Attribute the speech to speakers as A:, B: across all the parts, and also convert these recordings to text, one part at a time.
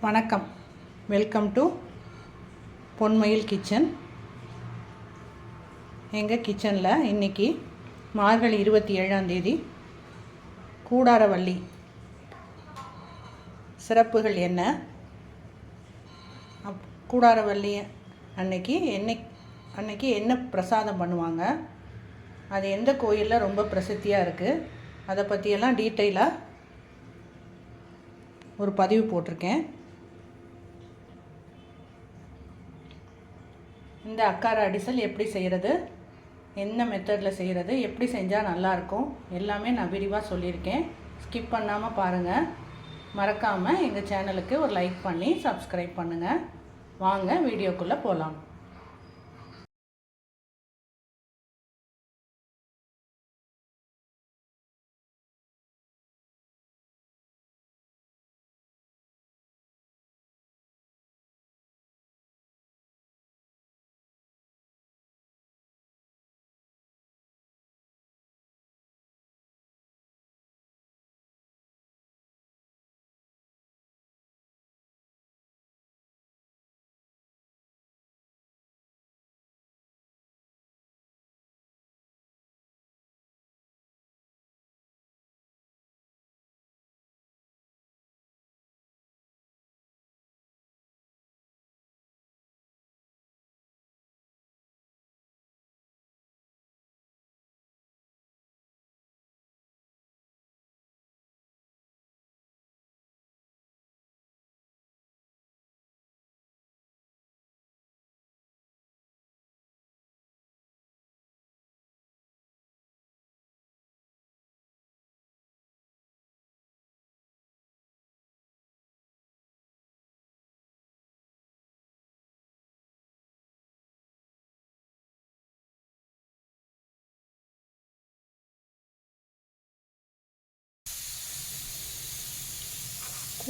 A: வணக்கம். Welcome to Ponmayil kitchen. எங்கள் கிச்சனில் இன்றைக்கி மார்கழி இருபத்தி ஏழாந்தேதி கூடாரவள்ளி. சிறப்புகள் என்ன? அப் கூடாரவள்ளி அன்னைக்கு என்னை அன்னைக்கு என்ன பிரசாதம் பண்ணுவாங்க? அது எந்த கோயிலில் ரொம்ப பிரசித்தியாக இருக்குது அதை பற்றியெல்லாம் டீட்டெயிலாக ஒரு பதிவு போட்டிருக்கேன். இந்த அக்கார அடிசல் எப்படி செய்கிறது என்ன மெத்தடில் செய்கிறது எப்படி செஞ்சால் நல்லாயிருக்கும் எல்லாமே நான் விரிவாக சொல்லியிருக்கேன். ஸ்கிப் பண்ணாமல் பாருங்கள் மறக்காமல் எங்கள் சேனலுக்கு ஒரு லைக் பண்ணி சப்ஸ்கிரைப் பண்ணுங்கள் வாங்க வீடியோக்குள்ளே போகலாம்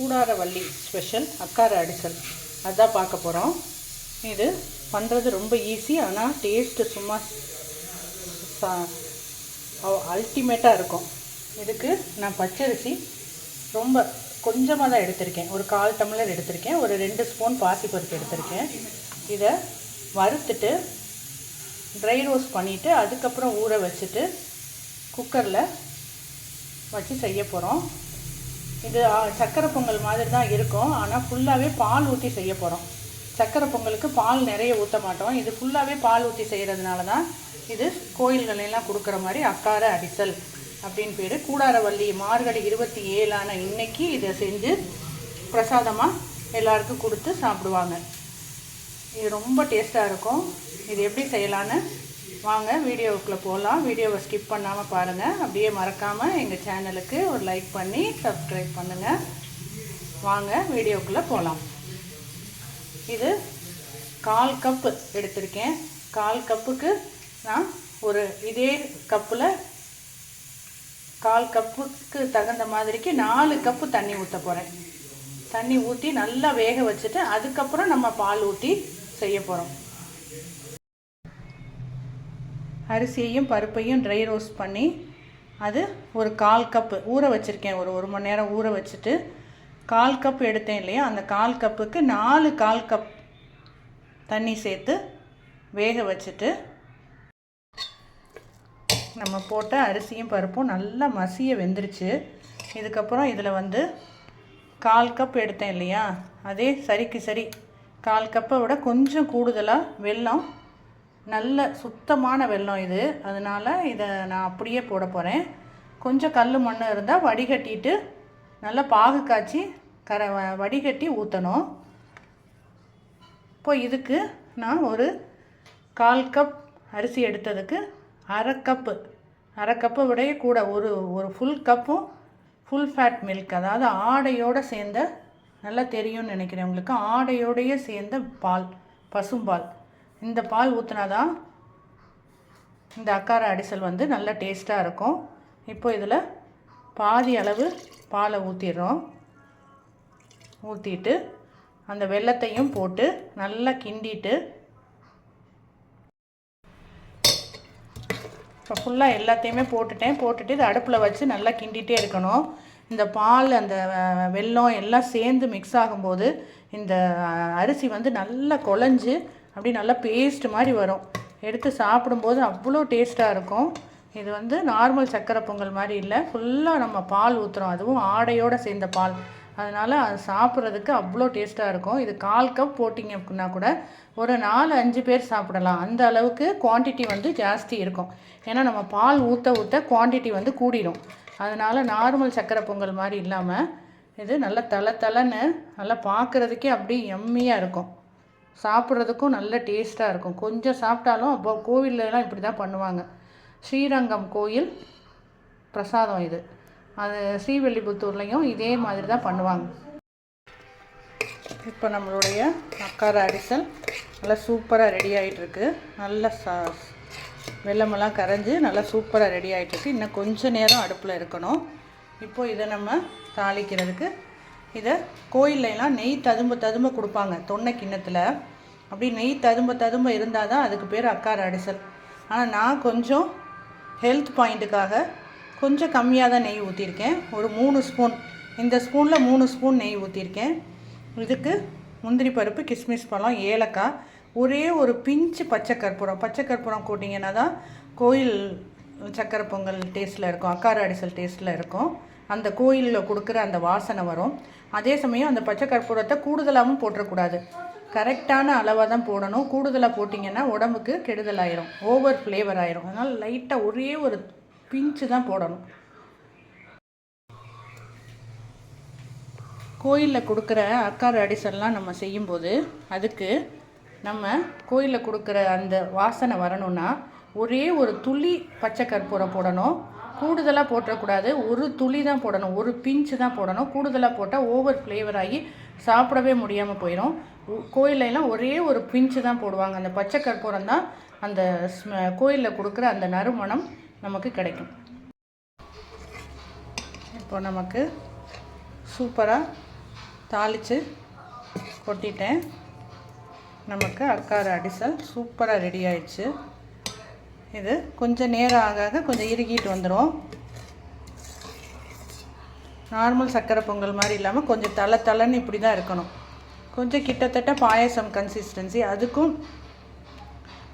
A: கூடாரவள்ளி ஸ்பெஷல் அக்கார அடிசல். அதான் பார்க்க போகிறோம் இது பண்ணுறது ரொம்ப ஈஸி ஆனால் டேஸ்ட்டு சும்மா அல்டிமேட்டாக இருக்கும். இதுக்கு நான் பச்சரிசி ரொம்ப கொஞ்சமாக தான் எடுத்திருக்கேன். ஒரு கால் டம்ளர் எடுத்திருக்கேன். ஒரு ரெண்டு ஸ்பூன் பாசிப்பருப்பு எடுத்திருக்கேன். இதை வறுத்துட்டு ட்ரை ரோஸ்ட் பண்ணிவிட்டு அதுக்கப்புறம் ஊற வச்சுட்டு குக்கரில் வச்சு செய்ய போகிறோம் இது சக்கரை பொங்கல் மாதிரி தான் இருக்கும். ஆனால் ஃபுல்லாகவே பால் ஊற்றி செய்ய போகிறோம் சக்கரை பொங்கலுக்கு பால் நிறைய ஊற்ற மாட்டோம். இது ஃபுல்லாகவே பால் ஊற்றி செய்கிறதுனால தான் இது கோயில்களெல்லாம் கொடுக்குற மாதிரி அக்கார அடிசல் அப்படின்னு பேர். கூடாரவள்ளி மார்கழி இருபத்தி ஏழான இன்னைக்கு இதை செஞ்சு பிரசாதமாக எல்லாருக்கும் கொடுத்து சாப்பிடுவாங்க. இது ரொம்ப டேஸ்ட்டாக இருக்கும். இது எப்படி செய்யலான்னு வாங்க வீடியோவுக்குள்ளே போகலாம் வீடியோவை ஸ்கிப் பண்ணாமல் பாருங்கள் அப்படியே மறக்காமல் எங்கள் சேனலுக்கு ஒரு லைக் பண்ணி சப்ஸ்கிரைப் பண்ணுங்கள் வாங்க வீடியோக்குள்ளே போகலாம் இது கால் கப்பு எடுத்திருக்கேன். கால் கப்புக்கு நான் ஒரு இதே கப்பில் கால் கப்புக்கு தகுந்த மாதிரிக்கு நாலு கப்பு தண்ணி ஊற்ற போகிறேன் தண்ணி ஊற்றி நல்லா வேக வச்சுட்டு அதுக்கப்புறம் நம்ம பால் ஊற்றி செய்ய போகிறோம் அரிசியையும் பருப்பையும் ட்ரை ரோஸ்ட் பண்ணி அது ஒரு கால் கப்பு ஊற வச்சுருக்கேன். ஒரு ஒரு மணி நேரம் ஊற வச்சுட்டு கால் கப் எடுத்தேன் இல்லையா? அந்த கால் கப்புக்கு நாலு கால் கப் தண்ணி சேர்த்து வேக வச்சுட்டு நம்ம போட்ட அரிசியும் பருப்பும் நல்லா மசிய வெந்துருச்சு. இதுக்கப்புறம் இதில் வந்து கால் கப் எடுத்தேன் இல்லையா? அதே சரிக்கு சரி. கால் கப்பை விட கொஞ்சம் கூடுதலாக வெல்லம் நல்ல சுத்தமான வெள்ளம் இது. அதனால் இதை நான் அப்படியே போட போகிறேன் கொஞ்சம் கல் மண் இருந்தால் வடிகட்டிட்டு நல்லா பாகு காய்ச்சி கர வ- வடிகட்டி ஊற்றணும் இப்போ இதுக்கு நான் ஒரு கால் கப் அரிசி எடுத்ததுக்கு அரை கப்பு அரை கப்பை விடைய கூட ஒரு ஒரு ஃபுல் கப்பும் ஃபுல் ஃபேட் மில்க் அதாவது ஆடையோடு சேர்ந்த நல்லா தெரியும்னு நினைக்கிறேன் உங்களுக்கு ஆடையோடையே சேர்ந்த பால் பசும்பால். இந்த பால் ஊற்றினாதான் இந்த அக்கார அடிசல் வந்து நல்ல டேஸ்ட்டாக இருக்கும். இப்போ இதில் பாதி அளவு பாலை ஊற்றிடுறோம் ஊற்றிட்டு அந்த வெல்லத்தையும் போட்டு நல்லா கிண்டிட்டு இப்போ ஃபுல்லாக எல்லாத்தையுமே போட்டுட்டேன். போட்டுட்டு இதை அடுப்பில் வச்சு நல்லா கிண்டிகிட்டே இருக்கணும். இந்த பால் அந்த வெல்லம் எல்லாம் சேர்ந்து மிக்ஸ் ஆகும்போது இந்த அரிசி வந்து நல்லா குழஞ்சு அப்படி நல்லா பேஸ்ட் மாதிரி வரும். எடுத்து சாப்பிடும்போது அவ்வளோ டேஸ்ட்டாக இருக்கும். இது வந்து நார்மல் சக்கரை பொங்கல் மாதிரி இல்லை. ஃபுல்லாக நம்ம பால் ஊற்றுறோம் அதுவும் ஆடையோடு சேர்ந்த பால். அதனால் அது சாப்பிட்றதுக்கு அவ்வளோ டேஸ்ட்டாக இருக்கும். இது கால் கப் போட்டிங்க அப்படின்னா கூட ஒரு நாலு அஞ்சு பேர் சாப்பிடலாம். அந்த அளவுக்கு குவான்டிட்டி வந்து ஜாஸ்தி இருக்கும். ஏன்னா நம்ம பால் ஊற்ற ஊற்ற குவான்டிட்டி வந்து கூடிடும் அதனால் நார்மல் சக்கரை பொங்கல் மாதிரி இல்லாமல் இது நல்லா தலை தலைன்னு நல்லா பார்க்குறதுக்கே அப்படியே எம்மியாக இருக்கும். சாப்பிட்றதுக்கும் நல்ல டேஸ்ட்டாக இருக்கும். கொஞ்சம் சாப்பிட்டாலும் அப்போ கோவிலெலாம் இப்படி தான் பண்ணுவாங்க. ஸ்ரீரங்கம் கோயில் பிரசாதம் இது. அது ஸ்ரீவில்லிபுத்தூர்லேயும் இதே மாதிரி தான் பண்ணுவாங்க. இப்போ நம்மளுடைய அக்கார அரிசல் நல்லா சூப்பராக ரெடி ஆகிட்டுருக்கு நல்லா சா வெள்ளமெல்லாம் கரைஞ்சி நல்லா சூப்பராக ரெடி ஆகிட்டுருக்கு இன்னும் கொஞ்சம் நேரம் அடுப்பில் இருக்கணும். இப்போ இதை நம்ம தாளிக்கிறதுக்கு இதை கோயில்லலாம் நெய் ததும்ப ததும்ப கொடுப்பாங்க தொன்னை கிண்ணத்தில். அப்படி நெய் ததும்ப ததும்ப இருந்தால் தான் அதுக்கு பேர் அக்கார அடிசல். ஆனால் நான் கொஞ்சம் ஹெல்த் பாயிண்ட்டுக்காக கொஞ்சம் கம்மியாக தான் நெய் ஊற்றிருக்கேன் ஒரு மூணு ஸ்பூன் இந்த ஸ்பூனில் மூணு ஸ்பூன் நெய் ஊற்றிருக்கேன் இதுக்கு முந்திரி பருப்பு கிஸ்மிஸ் பழம் ஏலக்காய் ஒரே ஒரு பிஞ்சு பச்சை கற்பூரம். பச்சை கற்பூரம் கூட்டிங்கன்னா தான் கோயில் சக்கரை பொங்கல் டேஸ்ட்டில் இருக்கும் அக்கார அடிசல் டேஸ்ட்டில் இருக்கும். அந்த கோயிலில் கொடுக்குற அந்த வாசனை வரும். அதே சமயம் அந்த பச்சை கற்பூரத்தை கூடுதலாகவும் போட்டுறக்கூடாது கரெக்டான அளவாக தான் போடணும். கூடுதலாக போட்டிங்கன்னா உடம்புக்கு கெடுதல் ஆயிரும் ஓவர் ஃப்ளேவர் ஆயிரும். அதனால் லைட்டாக ஒரே ஒரு பிஞ்சு தான் போடணும். கோயிலில் கொடுக்குற அக்கார் அடிசல்லாம் நம்ம செய்யும்போது அதுக்கு நம்ம கோயிலில் கொடுக்குற அந்த வாசனை வரணும்னா ஒரே ஒரு துளி பச்சை கற்பூரம் போடணும். கூடுதலாக போட்டக்கூடாது. ஒரு துளி தான் போடணும். ஒரு பிஞ்சு தான் போடணும். கூடுதலாக போட்டால் ஓவர் ஃப்ளேவர் ஆகி சாப்பிடவே முடியாமல் போயிடும் கோயில்ல எல்லாம் ஒரே ஒரு பிஞ்சு தான் போடுவாங்க. அந்த பச்சை கற்பூரம் தான் அந்த ஸ்ம கோயிலில் கொடுக்குற அந்த நறுமணம் நமக்கு கிடைக்கும். இப்போ நமக்கு சூப்பராக தாளித்து கொட்டிட்டேன். நமக்கு அக்கார அடிசல் சூப்பராக ரெடி ஆயிடுச்சு. இது கொஞ்சம் நேரம் ஆக ஆக கொஞ்சம் இறுகிட்டு வந்துடும் நார்மல் சக்கரை பொங்கல் மாதிரி இல்லாமல் கொஞ்சம் தலை தலைன்னு இப்படி தான் இருக்கணும். கொஞ்சம் கிட்டத்தட்ட பாயசம் கன்சிஸ்டன்சி அதுக்கும்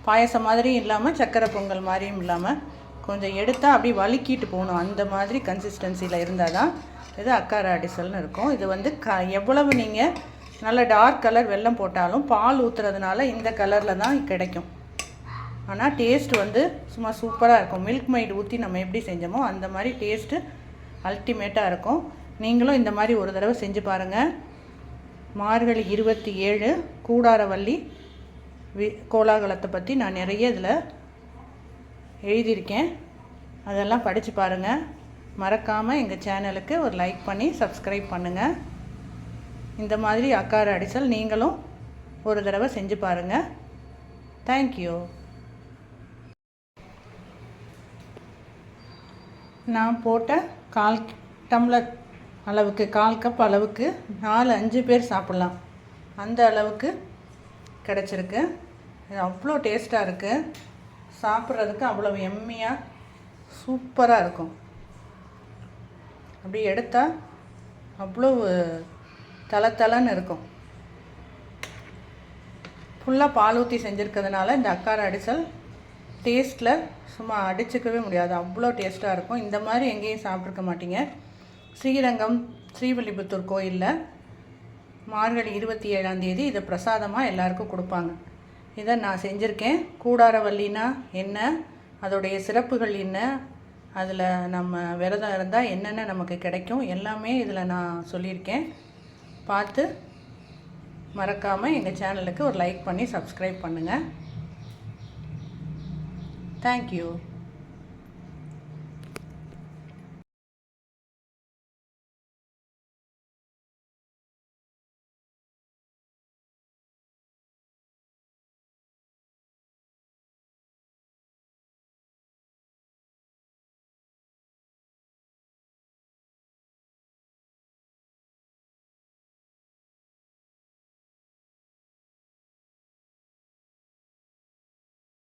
A: பாயசம் மாதிரியும் இல்லாமல் சக்கரை பொங்கல் மாதிரியும் இல்லாமல் கொஞ்சம் எடுத்தால் அப்படி வலுக்கிட்டு போகணும். அந்த மாதிரி கன்சிஸ்டன்சியில் இருந்தால் தான் இது அக்கார அடிசல்னு இருக்கும். இது வந்து க எவ்வளவு நீங்கள் நல்ல டார்க் கலர் வெல்லம் போட்டாலும் பால் ஊற்றுறதுனால இந்த கலரில் தான் கிடைக்கும். ஆனால் டேஸ்ட் வந்து சும்மா சூப்பராக இருக்கும். மில்க் மைட் ஊற்றி நம்ம எப்படி செஞ்சோமோ அந்த மாதிரி டேஸ்ட்டு அல்டிமேட்டாக இருக்கும். நீங்களும் இந்த மாதிரி ஒரு தடவை செஞ்சு பாருங்கள் மார்கழி இருபத்தி ஏழு கூடாரவள்ளி வி கோலாகலத்தை பற்றி நான் நிறைய இதில் எழுதியிருக்கேன். அதெல்லாம் படித்து பாருங்கள் மறக்காமல் எங்கள் சேனலுக்கு ஒரு லைக் பண்ணி சப்ஸ்கிரைப் பண்ணுங்கள் இந்த மாதிரி அக்கார அடிசல் நீங்களும் ஒரு தடவை செஞ்சு பாருங்கள் தேங்க்யூ நான் போட்ட கால் டம்ளர் அளவுக்கு கால் கப் அளவுக்கு நாலு அஞ்சு பேர் சாப்பிட்லாம். அந்த அளவுக்கு கிடச்சிருக்கு. இது அவ்வளோ டேஸ்ட்டாக இருக்குது சாப்பிட்றதுக்கு அவ்வளோ எம்மியாக சூப்பராக இருக்கும். அப்படி எடுத்தால் அவ்வளோ தலை தலைன்னு இருக்கும். ஃபுல்லாக பால் ஊற்றி செஞ்சுருக்கிறதுனால இந்த அக்கார அடிசல் டேஸ்ட்டில் சும்மா அடிச்சுக்கவே முடியாது. அவ்வளோ டேஸ்ட்டாக இருக்கும். இந்த மாதிரி எங்கேயும் சாப்பிட்ருக்க மாட்டீங்க. ஸ்ரீரங்கம் ஸ்ரீவில்லிபுத்தூர் கோயிலில் மார்கழி இருபத்தி ஏழாம் தேதி இதை பிரசாதமாக எல்லாருக்கும் கொடுப்பாங்க. இதை நான் செஞ்சுருக்கேன். கூடாரவல்லினா என்ன? அதோடைய சிறப்புகள் என்ன? அதில் நம்ம விரதம் இருந்தால் என்னென்ன நமக்கு கிடைக்கும்? எல்லாமே இதில் நான் சொல்லியிருக்கேன். பார்த்து மறக்காமல் எங்கள் சேனலுக்கு ஒரு லைக் பண்ணி சப்ஸ்கிரைப் பண்ணுங்கள் தேங்க்யூ